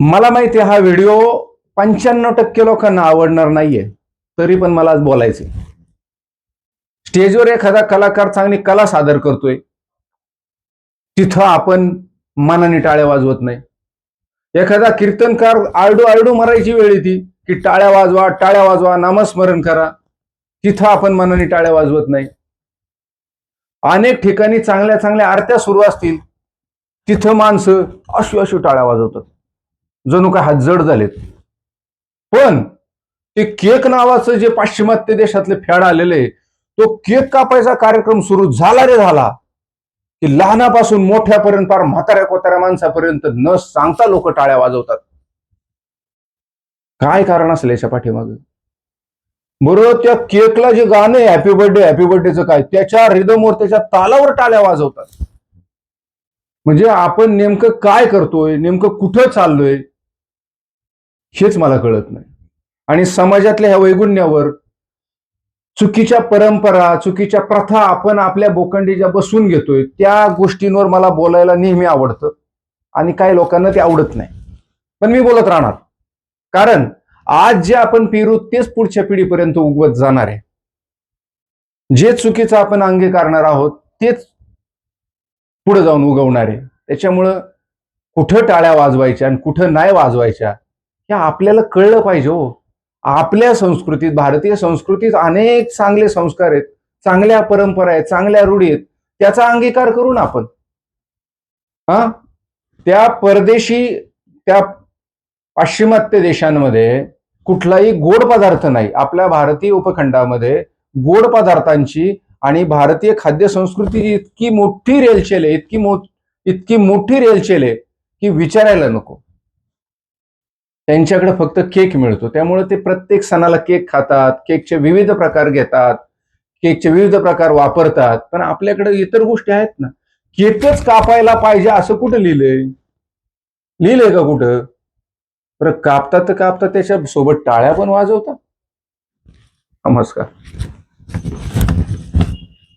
मला माहिती आहे, हा व्हिडिओ पंच्याण्णव टक्के लोकांना आवडणार नाहीये. तरी पण मला आज बोलायचे स्टेजवर एखादा कलाकार चांगली कला सादर करतोय. तिथं आपण मनाने टाळ्या वाजवत नाही. एखादा कीर्तनकार आरडू आरडू मरायची वेळ येते की टाळ्या वाजवा टाळ्या वाजवा नामस्मरण करा. तिथं आपण मनाने टाळ्या वाजवत नाही. अनेक ठिकाणी चांगल्या चांगल्या आरत्या सुरू असतील तिथं माणसं अशी अशी टाळ्या वाजवतात. जणू काय हात जड झालेत. पण ते केक नावाचं जे पाश्चिमात्य देशातले फॅड आलेले तो केक कापायचा कार्यक्रम सुरू झाला रे झाला. की लहानापासून मोठ्यापर्यंत फार म्हाताऱ्या कोताऱ्या माणसापर्यंत न सांगता लोक टाळ्या वाजवतात. काय कारण असेल याच्या पाठीमागे? बरोबर त्या केकला जे गाणं आहे हॅपी बर्थडे हॅपी बर्थडेचं काय त्याच्या रिदमवर त्याच्या तालावर टाळ्या वाजवतात. म्हणजे आपण नेमकं काय करतोय नेमकं कुठं चाललोय हेच मला कळत नाही. आणि समाजातल्या ह्या वैगुण्यावर चुकीच्या परंपरा चुकीच्या प्रथा आपण आपल्या बोकंडी ज्या बसून घेतोय त्या गोष्टींवर मला बोलायला नेहमी आवडतं. आणि काही लोकांना ते आवडत नाही. पण मी बोलत राहणार. कारण आज जे आपण पेरू तेच पुढच्या पिढीपर्यंत उगवत जाणार आहे. जे चुकीचं आपण अंगीकारणार आहोत तेच पुढे जाऊन उगवणार आहे. त्याच्यामुळं कुठं टाळ्या वाजवायच्या आणि कुठं नाही वाजवायच्या हे आपल्याला कळलं पाहिजे हो. आपल्या संस्कृतीत भारतीय संस्कृतीत अनेक चांगले संस्कार आहेत. चांगल्या परंपरा आहेत चांगल्या रूढी आहेत. त्याचा अंगीकार करून आपण. हा? त्या परदेशी त्या पाश्चिमात्य देशांमध्ये कुठलाही गोड पदार्थ नाही. आपल्या भारतीय उपखंडामध्ये गोड पदार्थांची आणि भारतीय खाद्य संस्कृतीची इतकी मोठी रेलचेल आहे इतकी मो इतकी मोठी रेलचेल आहे की विचारायला नको. त्यांच्याकडे फक्त केक मिळतो. त्यामुळे ते प्रत्येक सणाला केक खातात केकचे विविध प्रकार घेतात केकचे विविध प्रकार वापरतात. पण आपल्याकडे इतर गोष्टी आहेत ना. केकच कापायला पाहिजे असं कुठं लिहिलंय? लिहिलंय का कुठं? बरं कापतात तर कापतात त्याच्या सोबत टाळ्या पण वाजवतात. नमस्कार.